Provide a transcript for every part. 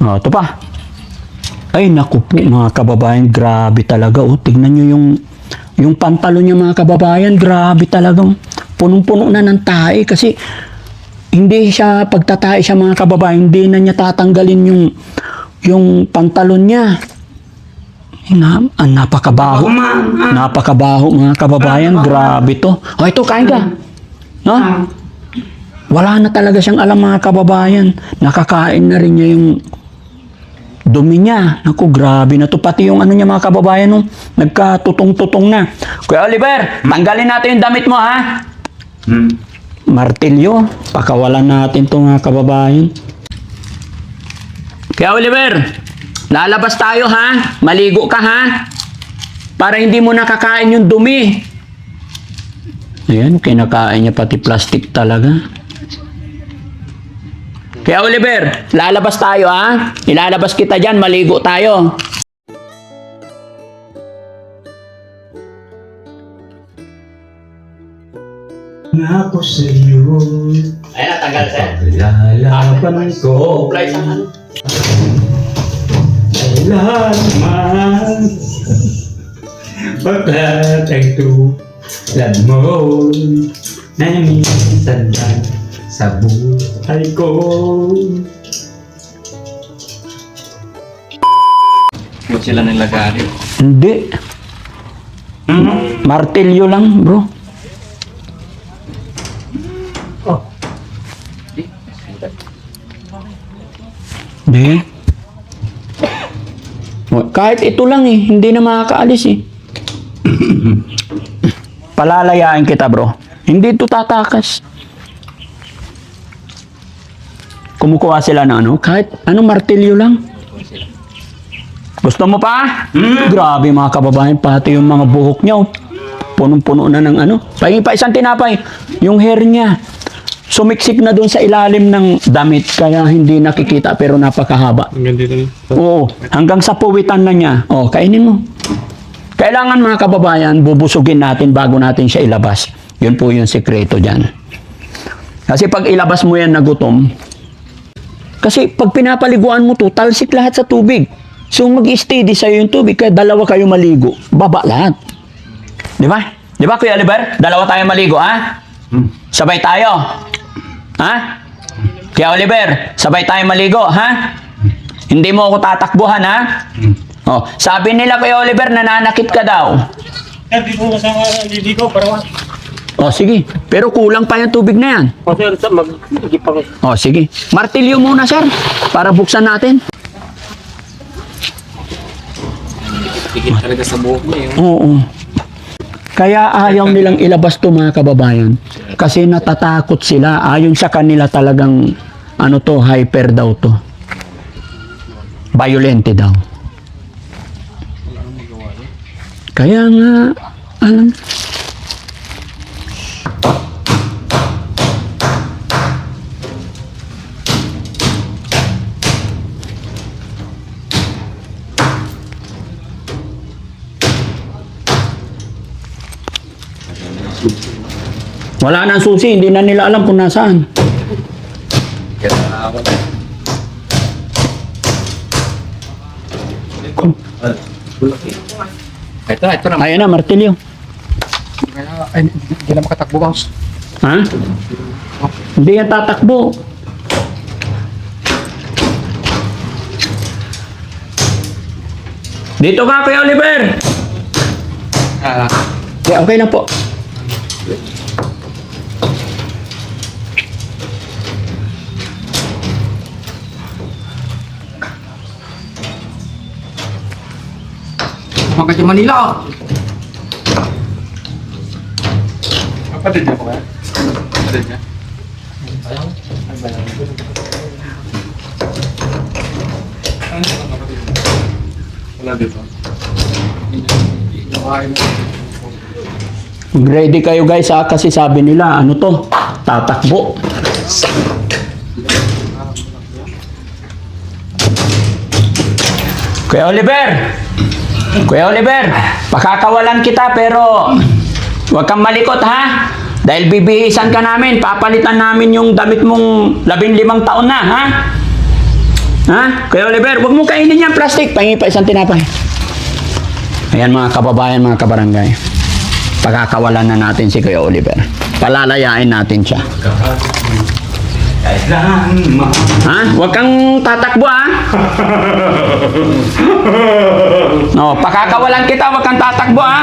Oh, ito pa. Ay, naku po, mga kababayan, grabe talaga. Oh, tignan nyo yung, yung pantalon niya, mga kababayan, grabe talagang punong-puno na ng tae kasi hindi siya, pagtatae siya mga kababayan, hindi na niya tatanggalin yung, yung pantalon niya. Na, ah, napakabaho. Napakabaho mga kababayan, grabe to. Oh, ito, kain ka. No? Wala na talaga siyang alam mga kababayan. Nakakain na rin niya yung dumi niya. Naku, grabe na to. Pati yung ano niya mga kababayan, no? nagkatutong-tutong na. Kuya Oliver, tanggalin natin yung damit mo, ha? Martilyo, pakawalan natin to mga kababayan. Kuya Oliver, lalabas tayo, ha? Maligo ka, ha? Para hindi mo nakakain yung dumi. Ayan, kinakain niya pati plastic talaga. Kaya Oliver, lalabas tayo ha. Ilalabas kita dyan, maligo tayo. Nga ako sa iyo, Ayan, tanggal sir. lalaban ko Apply sa ano? kailanman. Baklat ang tulad mo na minsan lang sa buhay ko. Ba't sila nilagari? Hindi. Martilyo lang, bro. Hindi. Oh, Kahit ito lang eh, hindi na makakaalis eh. Palalayain kita bro. Hindi ito tatakas. Kumukuha sila ng ano, kahit anong martilyo lang. Gusto mo pa? Grabe mga kababayan, pati yung mga buhok niya, oh. punong-puno na ng ano. Pahingi pa isang tinapay. Yung hair niya, sumiksik na doon sa ilalim ng damit, kaya hindi nakikita pero napakahaba. Hanggang dito na. Oo, hanggang sa puwitan na niya. Oh, kainin mo. Kailangan mga kababayan, bubusugin natin bago natin siya ilabas. Yun po yung sekreto dyan. Kasi pag ilabas mo yan na gutom, kasi pag pinapaliguan mo to, talsik lahat sa tubig. So mag-steady sa'yo yung tubig, kaya dalawa kayo maligo, baba lahat. Di ba? Di ba Kuya Oliver? Dalawa tayo maligo, ha? Sabay tayo. Ha? Kuya Oliver, sabay tayo maligo, ha? Hindi mo ako tatakbuhan, ha? Oh, sabi nila Kuya Oliver, nananakit ka daw. Hindi ko kasama, hindi ko, Oh, sige. Pero kulang pa yung tubig na yan. O sir, sa ako. Oh, sige. Martilyo muna, sir. Para buksan natin. Tigil talaga sa buhok niya yung Oo. Kaya ayaw nilang ilabas to mga kababayan. Kasi natatakot sila. Ayon sa kanila talagang ano to, hyper daw to. Violente daw. Kaya nga, alam, wala nang susi, hindi na nila alam kung nasaan. Ito, ito na. Ayan na, martilyo. Ay, hindi na makatakbo, boss. Ha? Hindi yan tatakbo. Dito ka, Kuya Oliver. Ah, Okay, okay lang po. Umagat yung Manila, oh. Kapatid niya po kaya? Kapatid niya? Ano yung kapatid niya? Wala dito. Nakain mo. Ready kayo guys ha, kasi sabi nila, ano to, tatakbo. Kuya Oliver! Kuya Oliver, pakakawalan kita pero huwag kang malikot ha. Dahil bibihisan ka namin, papalitan namin yung damit mong labing limang taon na ha. Ha? Kuya Oliver, huwag mo kainin yan, plastic. Pahingi pa isang tinapay. Ayan mga kababayan, mga kabarangay. Pagkakawalan na natin si Kuya Oliver. Palalayain natin siya. Ha? Huwag kang tatakbo ha? No, pakakawalan kita, huwag kang tatakbo ha?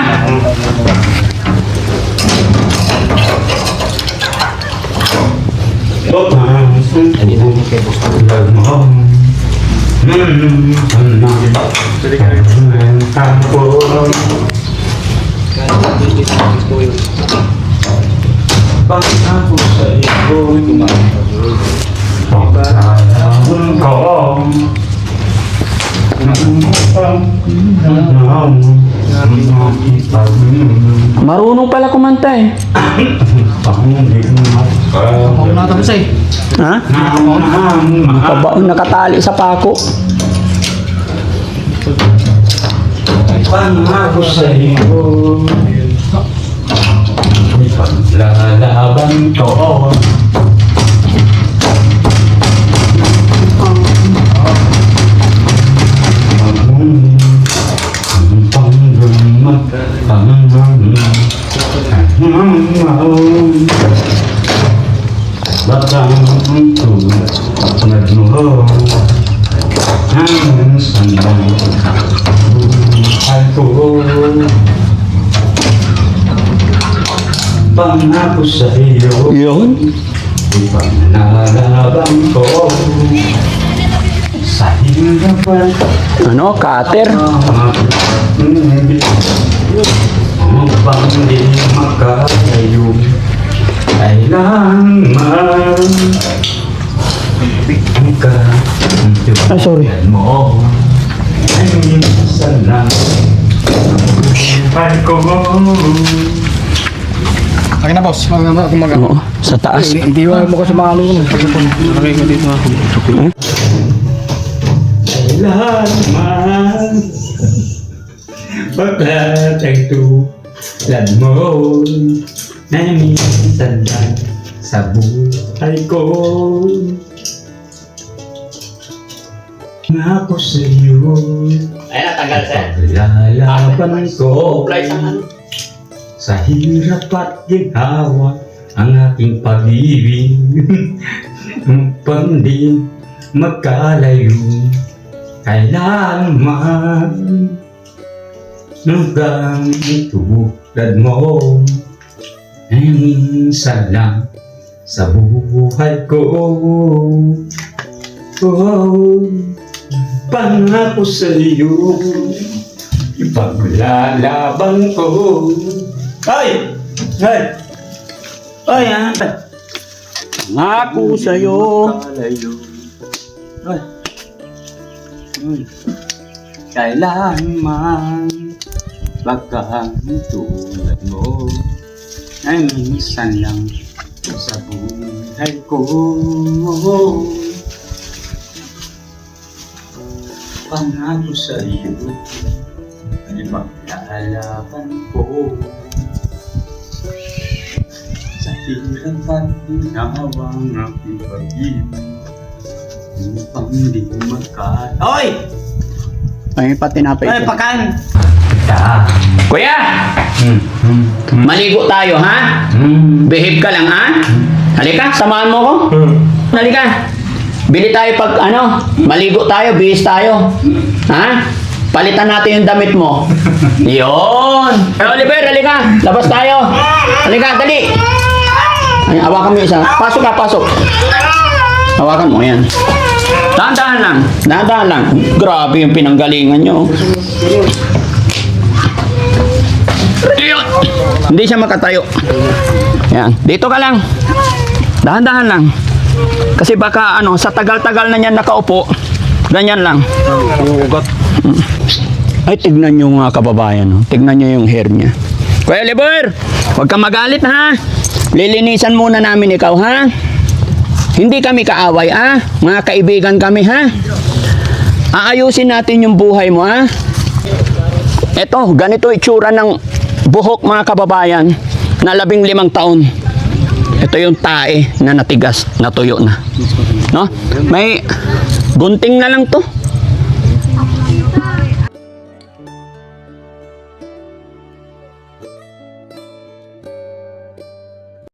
Pangako sa iyo Pagkakaroon ko Marunong pala kumanta eh. Ako eh. Ha? Nakatali sa pako. Pangako sa iyo Ipaglalaban ko Batang tulad nagmuho ang sandang Ako Pangako sa iyo Yun. Ipanglalaban ko Sa hirapan Ano, cutter. Upang di makalayo Kailangan Ka Ah, sorry. mo Ay ko Akin na boss. Mag mag mag Oo, sa taas. Hindi mo ko sa mga ano. Lagay ko dito ako. Kailangan Baklat ang tulad mo Na minsan lang sa buhay ko Ngako sa iyo Ay, natanggal sir. Paglalaban ko Apply sa ano? Sa hirap at ginhawa Ang aking pag-ibig. Upang di magkalayo Kailanman Hanggang tulad mo Ay minsan lang Sa buhay ko. Oh, pangako sa iyo Ipaglalaban ko Ay! Ay! Ay! ah. Ngako sa'yo. Kalayo. Ay. Ay. Kailanman Baka tulad mo Ay minsan lang Sa buhay ko Pangako sa iyo Ay maglalaban ko Sa hirap at ginawa ng aking pag-ibig Upang di magka... Oy! Pahingi pa tinapay. Ay, ko. pakan! Kuya! Hmm. Hmm. Maligo tayo, ha? Hmm. Behave ka lang, ha? Halika, samahan mo ko. Halika. Bili tayo pag ano, maligo tayo, bihis tayo. Ha? Palitan natin yung damit mo. Yon. Eh, Oliver, halika. Labas tayo. Halika, dali. Ay, hawakan mo yung isa. Pasok ka, pasok. Hawakan mo, yan. Dahan-dahan lang. Dahan-dahan lang. Grabe yung pinanggalingan nyo. Ayun. Hindi siya makatayo. Yan. Dito ka lang. Dahan-dahan lang. Kasi baka ano, sa tagal-tagal na niyan nakaupo, ganyan lang. Ugat. Ay, tignan nyo mga kababayan. Oh. Tignan nyo yung hair niya. Kuya Oliver, huwag kang magalit ha. Lilinisan muna namin ikaw ha. Hindi kami kaaway ha. Mga kaibigan kami ha. Aayusin natin yung buhay mo ha. Eto, ganito itsura ng buhok mga kababayan na labing limang taon. Ito yung tae na natigas, natuyo na. No? May Gunting na lang to.